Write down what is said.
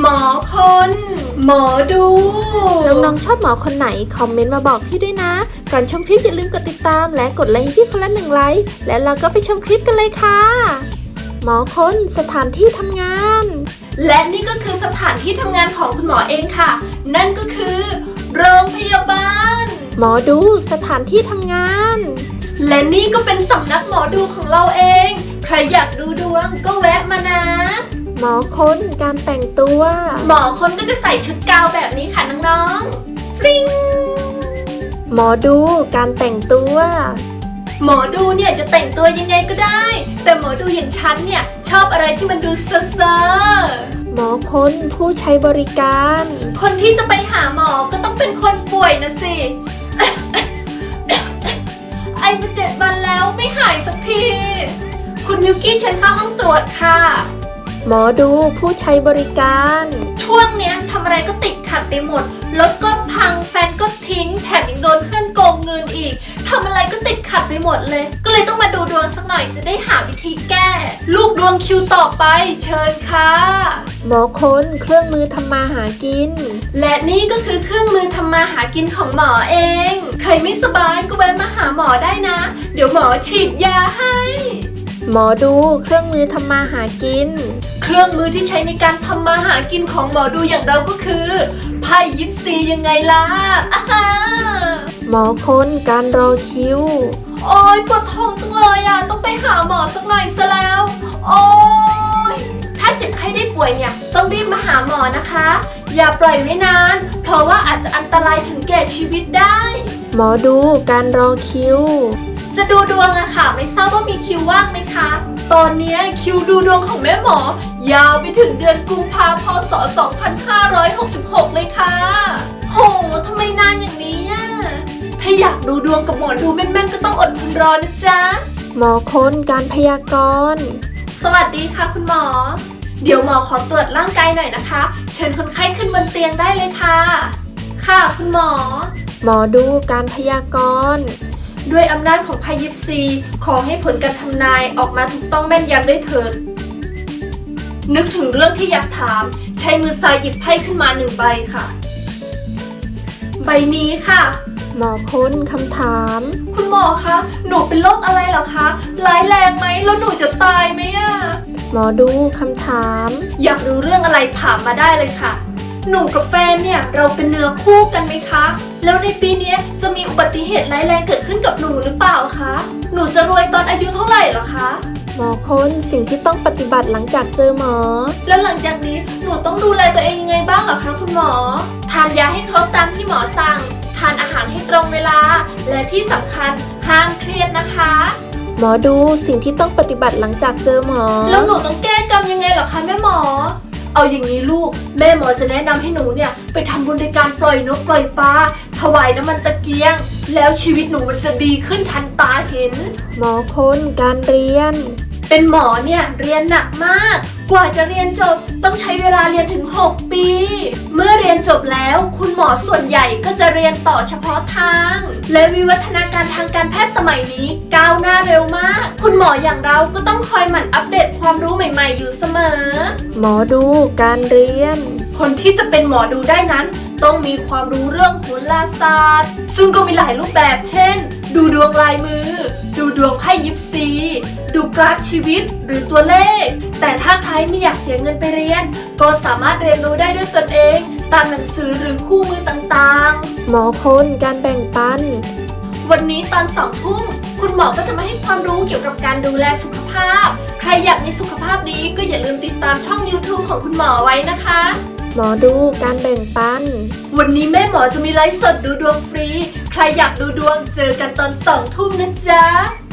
หมอคน หมอดู น้องๆชอบหมอคนไหน คอมเมนต์มาบอกพี่ด้วยนะ ก่อนชมคลิปอย่าลืมกดติดตามและกดไลค์ให้พี่คนละหนึ่งไลค์ แล้วเราก็ไปชมคลิปกันเลยค่ะ หมอคนสถานที่ทำงาน และนี่ก็คือสถานที่ทำงานของคุณหมอเองค่ะ นั่นก็คือ โรงพยาบาล หมอดูสถานที่ทำงาน และนี่ก็เป็นสำนักหมอดูของเราเอง ใครอยากดูดวงก็แวะมานะ หมอคนการแต่งตัว หมอคนก็จะใส่ชุดกาวแบบนี้ค่ะน้องๆฟริงหมอดูการแต่งตัว หมอดูเนี่ยจะแต่งตัวยังไงก็ได้ แต่หมอดูอย่างฉันเนี่ยชอบอะไรที่มันดูเซอร์เซอร์หมอคนผู้ใช้บริการคนที่จะไปหาหมอก็ต้องเป็นคนป่วยนะสิ ไอมาเจ็ดวันแล้วไม่หายสักที คุณมิวกี้เชิญเข้าห้องตรวจค่ะ หมอดูผู้ใช้บริการ ช่วงเนี้ยทำอะไรก็ติดขัดไปหมด รถก็พังแฟนก็ทิ้ง แถมยังโดนเพื่อนโกงเงินอีกทำอะไรก็ติดขัดไปหมดเลย ก็เลยต้องมาดูดวงสักหน่อยจะได้หาวิธีแก้ ลูกดวงคิวต่อไป เชิญค่ะ หมอคนเครื่องมือทำมาหากิน และนี่ก็คือเครื่องมือทำมาหากินของหมอเอง ใครไม่สบายก็แวะมาหาหมอได้นะ เดี๋ยวหมอฉีดยาให้ หมอดูเครื่องมือทำมาหากิน เครื่องมือที่ใช้ในการทำมาหากินของหมอดูอย่างเราก็คือไพ่ยิปซียังไงล่ะอ่าฮะหมอคนการรอคิว โอ้ยปวดท้องจังเลยอะ ต้องไปหาหมอสักหน่อยซะแล้ว โอ้ยถ้าเจ็บไข้ได้ป่วยเนี่ย ต้องรีบมาหาหมอนะคะ อย่าปล่อยไว้นาน เพราะว่าอาจจะอันตรายถึงแก่ชีวิตได้ หมอดูการรอคิว จะดูดวงอะค่ะ ไม่ทราบว่ามีคิวว่างไหมคะ ตอนเนี้ยคิวดูดวงของแม่หมอ ยาวไปถึงเดือนกุมภาพศ 2566 เลยค่ะ โห ทำไมนานอย่างนี้อะถ้าอยากดูดวงกับหมอดูแม่นๆ ก็ต้องอดทนรอนะจ๊ะ หมอคนการพยากรณ์ สวัสดีค่ะคุณหมอ เดี๋ยวหมอขอตรวจร่างกายหน่อยนะคะ เชิญคนไข้ขึ้นบนเตียงได้เลยค่ะ ค่ะคุณหมอ หมอดูการพยากรณ์ ด้วยอำนาจของไพ่ยิปซี ขอให้ผลการทำนายออกมาถูกต้องแม่นยำด้วยเถิด นึกถึงเรื่องที่อยากถาม ใช้มือซ้ายหยิบไพ่ขึ้นมาหนึ่งใบค่ะ ใบนี้ค่ะ หมอคนคำถาม คุณหมอคะ หนูเป็นโรคอะไรเหรอคะ ร้ายแรงไหม แล้วหนูจะตายไหมอะหมอดูคำถาม อยากรู้เรื่องอะไรถามมาได้เลยค่ะ หนูกับแฟนเนี่ยเราเป็นเนื้อคู่กันไหมคะ แล้วในปีเนี้ยจะมีอุบัติเหตุร้ายแรงเกิดขึ้นกับหนูหรือเปล่าคะ หนูจะรวยตอนอายุเท่าไหร่เหรอคะ หมอคนสิ่งที่ต้องปฏิบัติหลังจากเจอหมอ แล้วหลังจากนี้หนูต้องดูแลตัวเองยังไงบ้างเหรอคะคุณหมอ ทานยาให้ครบตามที่หมอสั่ง ทานอาหารให้ตรงเวลา และที่สำคัญห้ามเครียดนะคะ หมอดูสิ่งที่ต้องปฏิบัติหลังจากเจอหมอ แล้วหนูต้องแก้กรรมยังไงเหรอคะแม่หมอ เอาอย่างนี้ลูก แม่หมอจะแนะนำให้หนูเนี่ยไปทำบุญในการปล่อยนกปล่อยปลาถวายน้ำมันตะเกียง แล้วชีวิตหนูมันจะดีขึ้นทันตาเห็น หมอคนการเรียน เป็นหมอเนี่ยเรียนหนักมาก กว่าจะเรียนจบต้องใช้เวลาเรียนถึง 6 ปี เมื่อเรียนจบแล้วคุณหมอส่วนใหญ่ก็จะเรียนต่อเฉพาะทาง และวิวัฒนาการทางการแพทย์สมัยนี้ก้าวหน้าเร็วมาก คุณหมออย่างเราก็ต้องคอยหมั่นอัปเดตความรู้ใหม่ๆ อยู่เสมอ หมอดูการเรียน คนที่จะเป็นหมอดูได้นั้น ต้องมีความรู้เรื่องโหราศาสตร์ ซึ่งก็มีหลายรูปแบบเช่น ดูดวงลายมือ ดูดวงไพ่ยิปซี ดูกราฟชีวิตหรือตัวเลข แต่ถ้าใครไม่อยากเสียเงินไปเรียน ก็สามารถเรียนรู้ได้ด้วยตนเองตามหนังสือหรือคู่มือต่างๆ หมอคนการแบ่งปัน วันนี้ตอนสองทุ่มคุณหมอก็จะมาให้ความรู้เกี่ยวกับการดูแลสุขภาพ ใครอยากมีสุขภาพดีก็อย่าลืมติดตามช่อง YouTube ของคุณหมอไว้นะคะ หมอดูการแบ่งปัน วันนี้แม่หมอจะมีไลฟ์สดดูดวงฟรี ใครอยากดูดวงเจอกันตอนสองทุ่มนะจ๊ะ